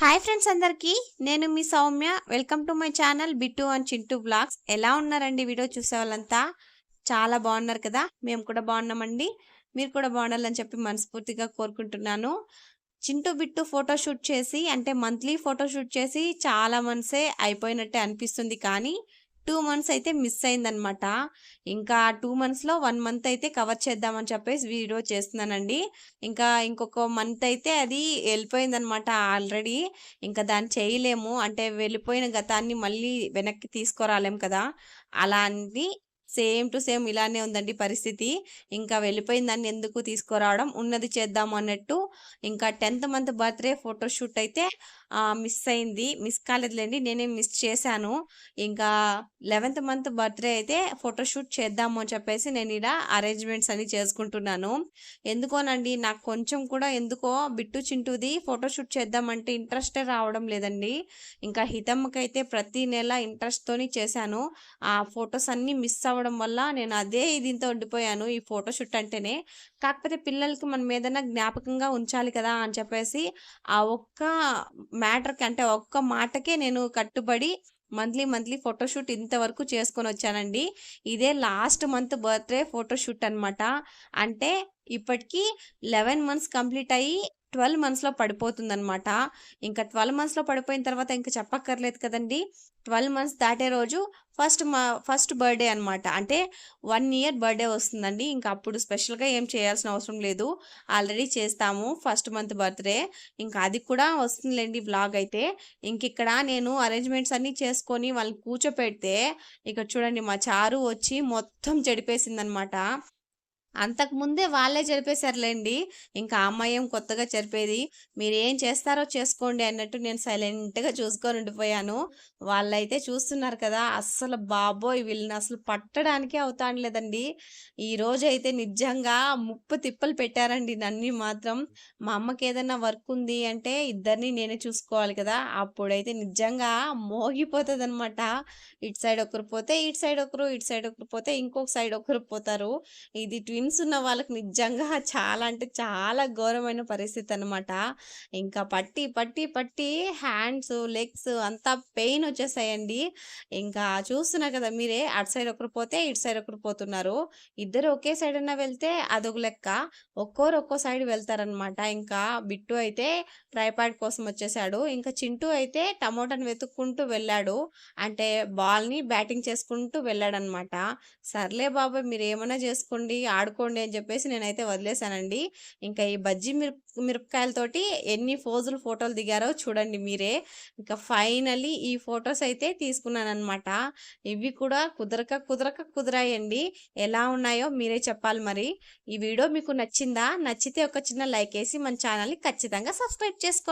Hi friends అందరికీ నేను మీ Soumya. Welcome to my channel Bittu and Chintu blogs ఎలా ఉన్నారండి వీడియో చూసే వాళ్ళంతా? చాలా బాగున్నారు కదా? మేము కూడా బాగున్నామండి. మీరు కూడా బాగుండాలని చెప్పి మనస్ఫూర్తిగా కోరుకుంటున్నాను. చింటూ బిట్టు ఫోటోషూట్ చేసి అంటే మంత్లీ ఫోటో షూట్ చేసి చాలా మనసే అయిపోయినట్టే అనిపిస్తుంది కానీ టూ మంత్స్ అయితే మిస్ అయిందనమాట. ఇంకా టూ మంత్స్లో వన్ మంత్ అయితే కవర్ చేద్దామని చెప్పేసి వీడియో చేస్తున్నానండి. ఇంకా ఇంకొక మంత్ అయితే అది వెళ్ళిపోయిందనమాట ఆల్రెడీ. ఇంకా దాన్ని చేయలేము. అంటే వెళ్ళిపోయిన గతాన్ని మళ్ళీ వెనక్కి తీసుకురాలేం కదా. అలా అని సేమ్ టు సేమ్ ఇలానే ఉందండి పరిస్థితి. ఇంకా వెళ్ళిపోయిన దాన్ని ఎందుకు తీసుకురావడం ఉన్నది చేద్దాం అన్నట్టు ఇంకా టెన్త్ మంత్ బర్త్డే ఫోటోషూట్ అయితే మిస్ అయింది. మిస్ కాలేదులేండి నేనే మిస్ చేశాను. ఇంకా లెవెన్త్ మంత్ బర్త్డే అయితే ఫోటోషూట్ చేద్దాము అని చెప్పేసి నేను ఇలా అరేంజ్మెంట్స్ అన్ని చేసుకుంటున్నాను. ఎందుకోనండి నాకు కొంచెం కూడా ఎందుకో బిట్టు చింటూది ఫోటోషూట్ చేద్దామంటే ఇంట్రెస్టే రావడం లేదండి. ఇంకా హితమ్మకైతే ప్రతి నెల ఇంట్రెస్ట్తోని చేశాను. ఆ ఫొటోస్ అన్నీ మిస్ అవ్వడం వల్ల నేను అదే దీంతో ఉండిపోయాను ఈ ఫోటోషూట్ అంటేనే. కాకపోతే పిల్లలకి మనం ఏదైనా జ్ఞాపకంగా ఉంచాలి కదా అని చెప్పేసి ఆ ఒక్క మ్యాటర్కి అంటే ఒక్క మాటకే నేను కట్టుబడి మంత్లీ మంత్లీ ఫోటోషూట్ ఇంతవరకు చేసుకొని వచ్చానండి. ఇదే లాస్ట్ మంత్ బర్త్డే ఫోటోషూట్ అనమాట అంటే ఇప్పటికీ లెవెన్ మంత్స్ కంప్లీట్ అయ్యి ట్వెల్వ్ మంత్స్లో పడిపోతుందనమాట ఇంకా ట్వెల్వ్ మంత్స్లో పడిపోయిన తర్వాత ఇంకా చెప్పక్కర్లేదు కదండి. ట్వెల్వ్ మంత్స్ దాటే రోజు ఫస్ట్ మా ఫస్ట్ బర్త్డే అనమాట అంటే వన్ ఇయర్ బర్త్డే వస్తుందండి. ఇంకా అప్పుడు స్పెషల్గా ఏం చేయాల్సిన అవసరం లేదు. ఆల్రెడీ చేస్తాము ఫస్ట్ మంత్ బర్త్డే. ఇంకా అది కూడా వస్తుందిలేండి బ్లాగ్ అయితే. ఇంక ఇక్కడ నేను అరేంజ్మెంట్స్ అన్నీ చేసుకొని వాళ్ళని కూర్చోపెడితే ఇక్కడ చూడండి మా చారు వచ్చి మొత్తం చెడిపేసింది అనమాట అంతకుముందే వాళ్ళే చెరిపేశారులేండి ఇంకా అమ్మాయి కొత్తగా చెరిపేది మీరు ఏం చేస్తారో చేసుకోండి అన్నట్టు నేను సైలెంట్గా చూసుకొని ఉండిపోయాను. వాళ్ళైతే చూస్తున్నారు కదా అస్సలు బాబోయ్ వీళ్ళని అసలు పట్టడానికే అవుతాను లేదండి. ఈ రోజు అయితే నిజంగా ముప్పు తిప్పలు పెట్టారండి నన్ని మాత్రం. మా అమ్మకి ఏదైనా వర్క్ ఉంది అంటే ఇద్దరిని నేనే చూసుకోవాలి కదా అప్పుడైతే నిజంగా మోగిపోతుంది అనమాట ఇటు సైడ్ ఒకరు పోతే ఇటు సైడ్ ఒకరు ఇటు సైడ్ ఒకరు పోతే ఇంకొక సైడ్ ఒకరు పోతారు. ఇది ట్విన్స్ ఉన్న వాళ్ళకి నిజంగా చాలా అంటే చాలా ఘోరమైన పరిస్థితి అనమాట ఇంకా పట్టి పట్టి పట్టి హ్యాండ్స్ లెగ్స్ అంతా పెయిన్ వచ్చేసాయండి ఇంకా చూస్తున్నారు కదా మీరే అటు సైడ్ ఒకరు పోతే ఇటు సైడ్ ఒకరు పోతున్నారు. ఇద్దరు ఒకే సైడ్ అన్నా వెళ్తే అదొక లెక్క. ఒక్కోరు ఒక్కో సైడ్ వెళ్తారనమాట ఇంకా బిట్టు అయితే ట్రైపాడ్ కోసం వచ్చేసాడు. ఇంకా చింటూ అయితే టమోటాని వెతుక్కుంటూ వెళ్ళాడు. అంటే బాల్ని బ్యాటింగ్ చేసుకుంటూ వెళ్ళాడనమాట సర్లే బాబాయ్ మీరు ఏమైనా చేసుకోండి ఆడుకోండి అని చెప్పేసి నేనైతే వదిలేశానండి ఇంకా ఈ బజ్జీ మిరప మిరపకాయలతోటి ఎన్ని ఫోజులు ఫోటోలు దిగారో చూడండి మీరే. ఇంకా ఫైనలీ ఈ ఫొటోస్ అయితే తీసుకున్నాను అనమాట ఇవి కూడా కుదరక కుదరక కుదరాయండి. ఎలా ఉన్నాయో మీరే చెప్పాలి మరి. ఈ వీడియో మీకు నచ్చిందా? నచ్చితే ఒక చిన్న లైక్ వేసి మన ఛానల్ని ఖచ్చితంగా సబ్స్క్రైబ్ చేసుకోండి.